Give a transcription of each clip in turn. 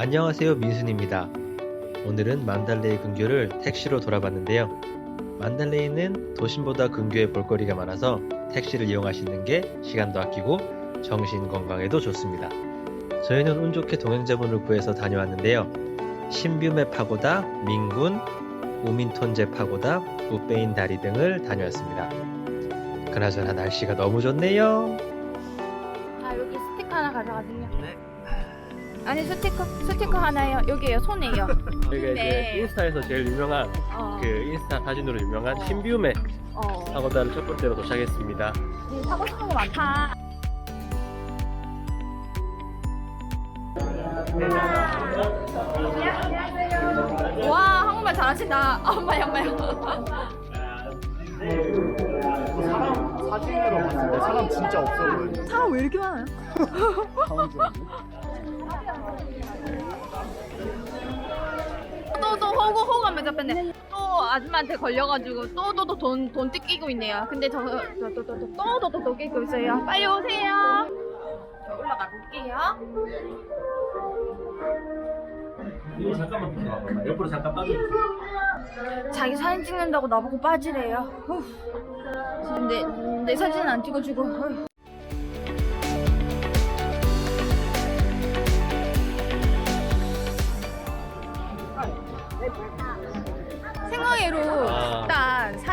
안녕하세요 민순입니다. 오늘은 만달레이 근교를 택시로 돌아봤는데요. 만달레이는 도심보다 근교에 볼거리가 많아서 택시를 이용하시는 게 시간도 아끼고 정신 건강에도 좋습니다. 저희는 운 좋게 동행자분을 구해서 다녀왔는데요. 신뷰메 파고다, 민군, 우민톤제 파고다, 우베인 다리 등을 다녀왔습니다. 그나저나 날씨가 너무 좋네요. 아 여기 스티커 하나 가져가세요. 아니 스티커 스티커 하나요. 여기에요 손에요. 여기가 네. 이제 인스타에서 제일 유명한 어. 그 인스타 사진으로 유명한 신뷰메 어. 파고다를 첫 번째로 도착했습니다. 네, 사고 싶은 거 많다. 와 한국말 잘하신다. 아, 엄마야 엄마야. 사람 사진으로 봤을 때 사람 진짜 없어 보여. 사람 왜 이렇게 많아요? 또또 호구 호구하면 잡혔네. 또 아줌마한테 걸려가지고 또또또 돈돈 뜯기고 있네요. 근데 저또또또또또또 끼고 있어요. 빨리 오세요. 저 올라가 볼게요. 이거 잠깐만 비켜봐. 옆으로 잠깐 빠져. 자기 사진 찍는다고 나보고 빠지래요. 후. 내, 내 사진은 안 찍어주고.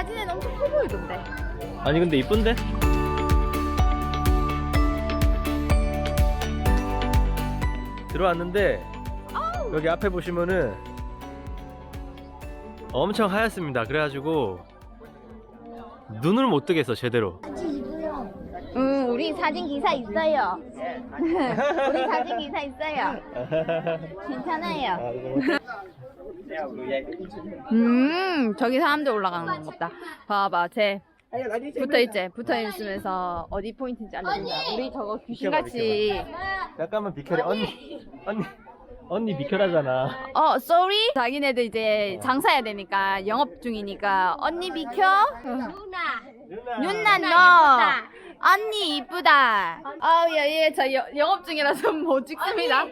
사진은 엄청 커 보이던데. 아니 근데 이쁜데? 들어왔는데 여기 앞에 보시면은 엄청 하얗습니다. 그래가지고 눈을 못 뜨겠어 제대로. 응, 우리 사진 기사 있어요. 우리 사진 기사 있어요. 괜찮아요. 음, 저기 사람들 올라가는 것 같다. 봐봐, 쟤. 붙어 있지? 붙어 있으면서 어디 포인트인지 알려준다. 우리 저거 귀신같이. 잠깐만 비켜라 언니 언니 언니 비켜라잖아. 어, sorry? 자기네들 이제 장사해야 되니까, 영업 중이니까, 언니 비켜? 윤나 너! 언니 이쁘다. 아우, 예, 예, 저 여- 영업 중이라서 못 찍습니다.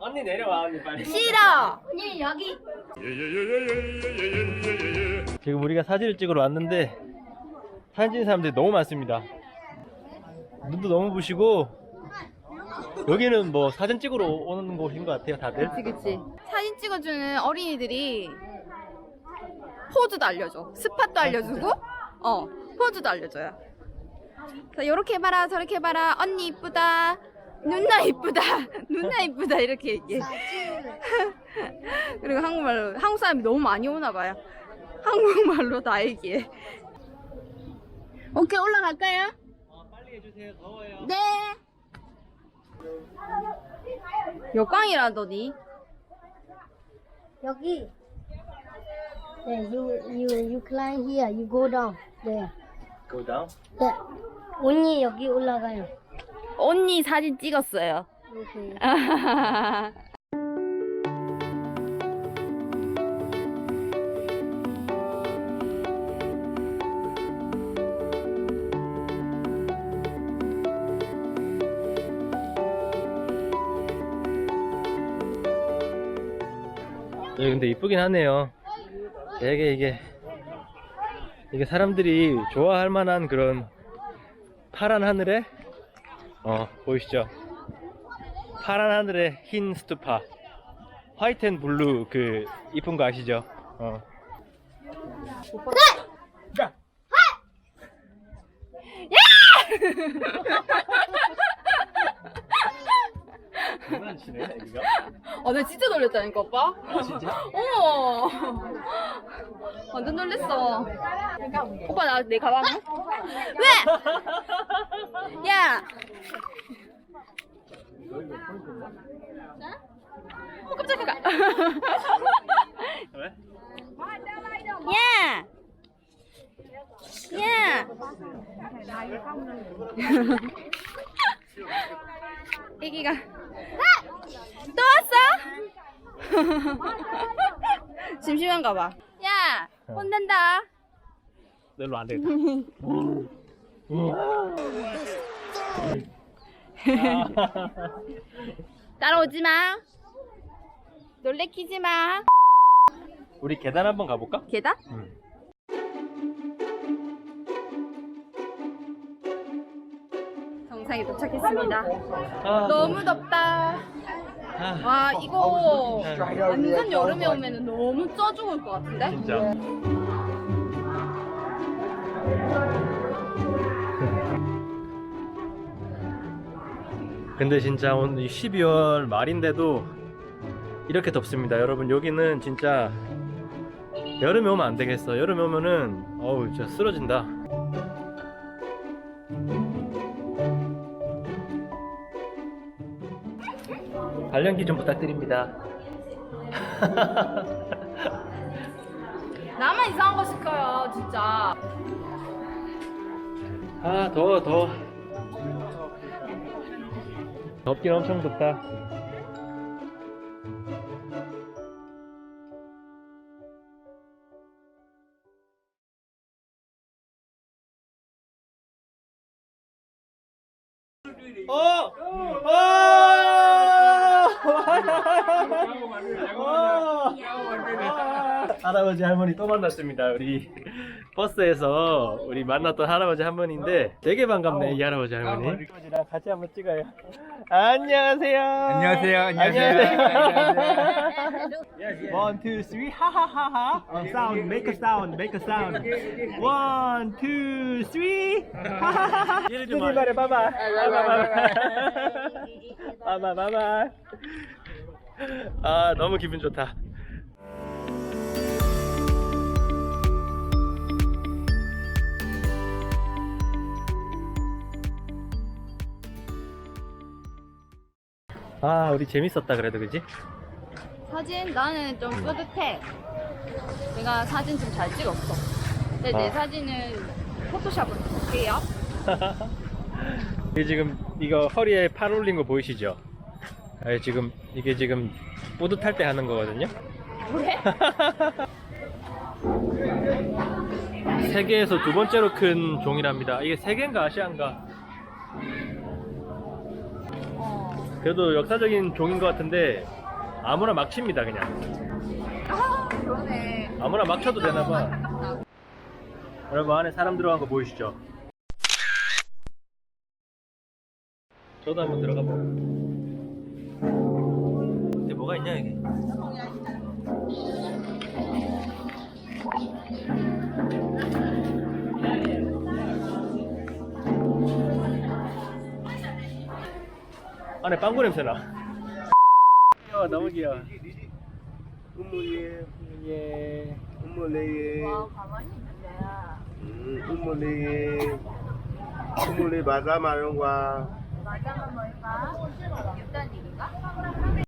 언니 내려와 언니 빨리. 싫어! 지금 우리가 사진을 찍으러 왔는데 사진 찍는 사람들이 너무 많습니다. 눈도 너무 부시고 여기는 뭐 사진 찍으러 오는 곳인 것 같아요 다들. 그치, 그치. 사진 찍어주는 어린이들이 포즈도 알려줘. 스팟도 알려주고, 어, 포즈도 알려줘요. 자, 요렇게 해봐라, 저렇게 해봐라, 언니 이쁘다, 누나 이쁘다, 누나 이쁘다, 이렇게 얘기해. 그리고 한국말로, 한국 사람이 너무 많이 오나봐요. 한국말로 다 얘기해. 오케이, 올라갈까요? 빨리 해주세요 더워요. 네. 역광이라더니. 여기. 네, you you you climb here. You go down. 네. Go down. 네. 언니 여기 올라가요. 언니 사진 찍었어요. 이렇게. 네, 근데 이쁘긴 하네요. 되게 이게 이게 사람들이 좋아할 만한 그런 파란 하늘에 어 보이시죠? 파란 하늘에 흰 스투파, 화이트 앤 블루 그 이쁜 거 아시죠? 어. 가! 장난치네 애기가. 아, 나 진짜 놀랬다니까, 오빠. 아 진짜? 어머. 완전 놀랬어. 오빠, 나 내 가방은? 왜? 야! 어, 깜짝이야. 왜? 야! 야! 애기가 또 왔어? 심심한가 봐. 야, 혼낸다. 널로 안 되겠다. 따라오지 마. 놀래키지 마. 우리 계단 한번 가볼까? 계단? 응. 정상에 도착했습니다. 아, 너무 덥다. 아, 와 이거 완전 여름에 오면 너무 쪄 죽을 것 같은데? 진짜. 근데 진짜 오늘 12월 말인데도 이렇게 덥습니다. 여러분 여기는 진짜 여름에 오면 안 되겠어. 여름에 오면은 어우 진짜 쓰러진다. 발연기 좀 부탁드립니다. 나만 이상한 거 시켜요 진짜. 아 더워 더워 덥긴 엄청 덥다 어! 어! 할아버지 할머니 또 만났습니다. 우리 버스에서 우리 만났던 할아버지 할머니인데 되게 반갑네 이 할아버지 할머니. 할아버지랑 같이 한번 찍어요. 안녕하세요. 안녕하세요. 안녕하세요. One, two, three, 하하하하. 어, sound, make a sound, make a sound. One, two, three. 하하하하. 이리 말해, 봐봐. 봐봐, 봐봐, 봐봐. 아, 너무 기분 좋다. 아, 우리 재밌었다 그래도 그지? 사진 나는 좀 뿌듯해. 내가 사진 좀 잘 찍었어. 근데 내 아. 사진은 포토샵으로 볼게요. 이게 지금 이거 허리에 팔 올린 거 보이시죠? 아, 지금 이게 지금 뿌듯할 때 하는 거거든요. 그래? 세계에서 두 번째로 큰 종이랍니다. 이게 세계인가 아시아인가? 어. 그래도 역사적인 종인 것 같은데 아무나 막 칩니다 그냥. 아 그러네. 아무나 막 쳐도 되나 봐. 아깝다. 여러분 안에 사람 들어간 거 보이시죠? 저도 한번 들어가 봐. 근데 뭐가 있냐 이게? 안에 빵구 냄새 나. 귀여워, 너무 귀여워. 우물예, 예. 우물레예, 와 가만히 있는데. 음, 우물레예, 우물레 맞아 거야. 맞아만 뭘까? 육단 얘기인가?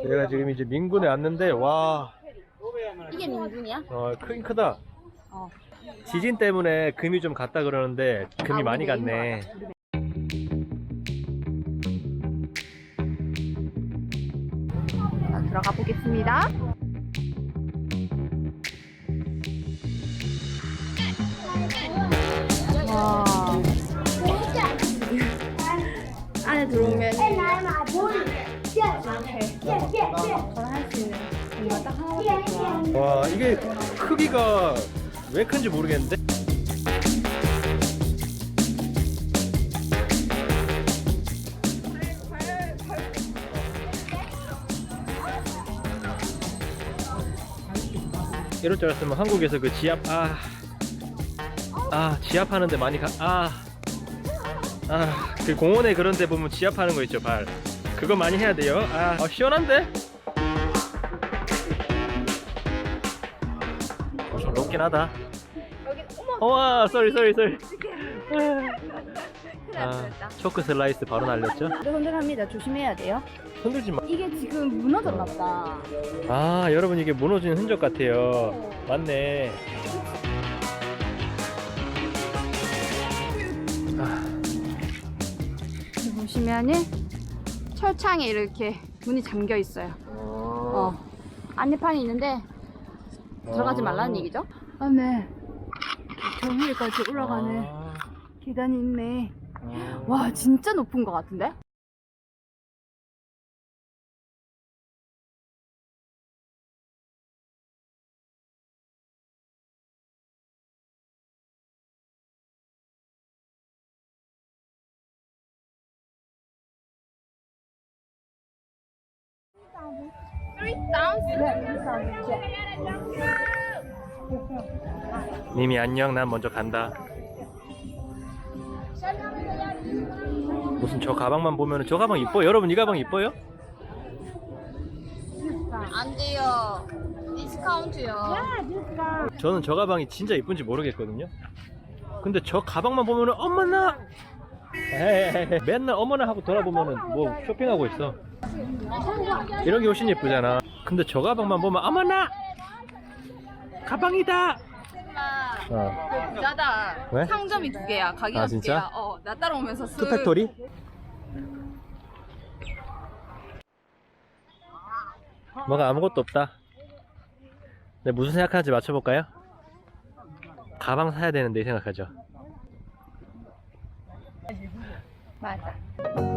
제가 지금 이제 민군에 왔는데 와 이게 민군이야? 어, 크긴 크다. 어. 지진 때문에 금이 좀 갔다 그러는데 금이 아, 많이 우리 갔네. 자, 들어가 보겠습니다. 와. 안에 들어오면 저는 할수 있는 이거 딱 하나밖에 없구나. 와 이게 크기가 왜 큰지 모르겠는데. 이럴 줄 알았으면 한국에서 그 지압 아, 아 지압하는데 많이 가, 아, 아, 그 공원에 그런 데 보면 지압하는 거 있죠 발. 그거 많이 해야 돼요. 아, 어, 시원한데? 높긴 하다. 여기 어머 와, 쏘리 쏘리 쏘리. 큰일 날 아, 뻔했다. 초크 슬라이스 바로 날렸죠? 흔들합니다. 조심해야 돼요. 흔들지 마. 이게 지금 무너졌나 보다. 아, 여러분 이게 무너지는 흔적 같아요. 맞네. 아, 보시면은 철창에 이렇게 문이 잠겨 있어요. 어. 안내판이 있는데 들어가지 말라는 얘기죠? 아, 네. 저 위에까지 올라가는 아, 계단이 있네. 와, 진짜 높은 것 같은데? 님이 안녕 난 먼저 간다 무슨 저 가방만 보면 저 가방 이뻐요? 여러분 이 가방 이뻐요? 안 돼요. 디스카운트요. 저는 저 가방이 진짜 이쁜지 모르겠거든요 근데 저 가방만 보면 은 어머나 에헤헤헤. 맨날 어머나 하고 돌아보면은 뭐 쇼핑하고 있어 이런 게 훨씬 예쁘잖아 근데 저 가방만 보면 어머나 가방이다 어. 부자다. 왜? 상점이 두 개야. 가게가 아, 두 진짜? 개야. 어, 나 따라오면서 쓱. 투팩토리? 뭐가 아무것도 없다. 네, 무슨 생각하는지 맞춰볼까요? 가방 사야 되는데 이 생각하죠. 맞